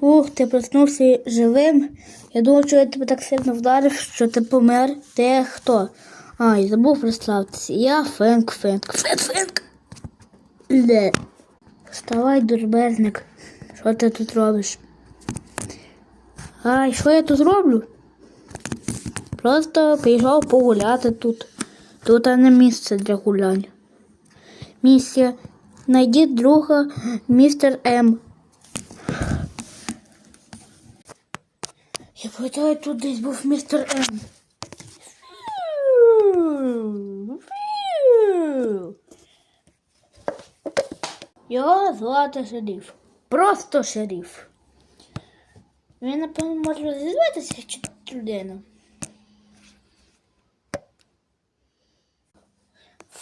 Фух, ти проснувся живим. Я думав, що я тебе так сильно вдарив, що ти помер. Ти хто? А, я забув представитися. Я Фенк, Фенк. Фенк, Фенк. Ле. Вставай, дурбезник. Що ти тут робиш? Ай, що я тут роблю? Просто пішов погуляти тут. Тут не місце для гулянь. Місія. Найдіть друга містер М. Я пам'ятаю, тут десь був містер М. Його звати шериф. Просто шериф. Він, напевно, може розізватися чи людина.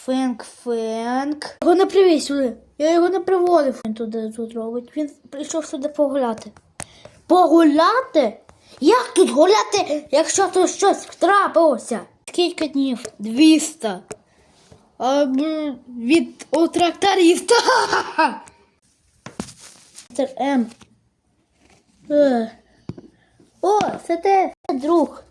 Фенк, Фенк. Його не привіз. Я його не приводив. Він туди тут робить. Він прийшов сюди погуляти. Погуляти? Як тут гуляти, якщо тут щось трапилося? Скільки днів? 200. А, б, від у тракториста. Містер М. Е. О, це ти, друг.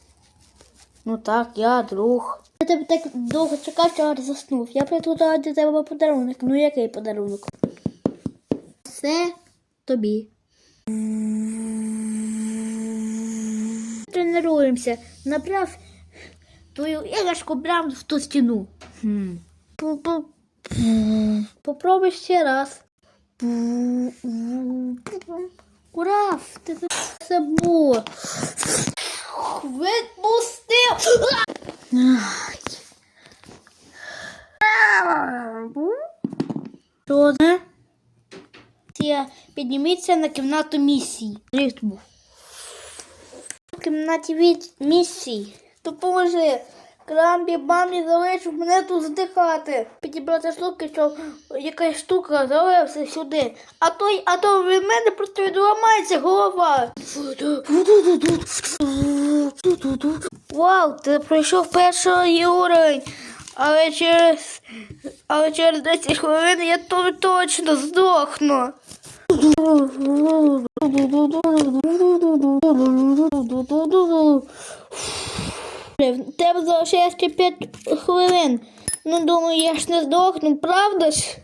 Ну так, я друг. Я тебе так довго чекав, що аж заснув. Я приготувала для тебе подарунок. Ну який подарунок? Це тобі. Тренуємося. Направ твою іграшку прямо в ту стіну. Попробуй ще раз. Ура! Ти забув. Відпустив! Що це? Це підніміться на кімнату місії. Ліфт був. В кімнаті від місії. Допоможи. Крамбі бамбі залишив мене тут здихати. Підібрати штуки, що якась штука залився сюди. А той, а то від мене просто відламається голова. Вау, ти пройшов перший уровень. Але через, але через 10 хвилин я то точно здохну. Тебе ще 5 хвилин. Ну, думаю, я ж не здохну, правда ж?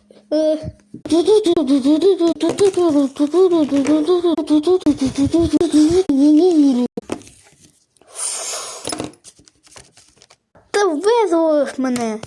Та визволив мене.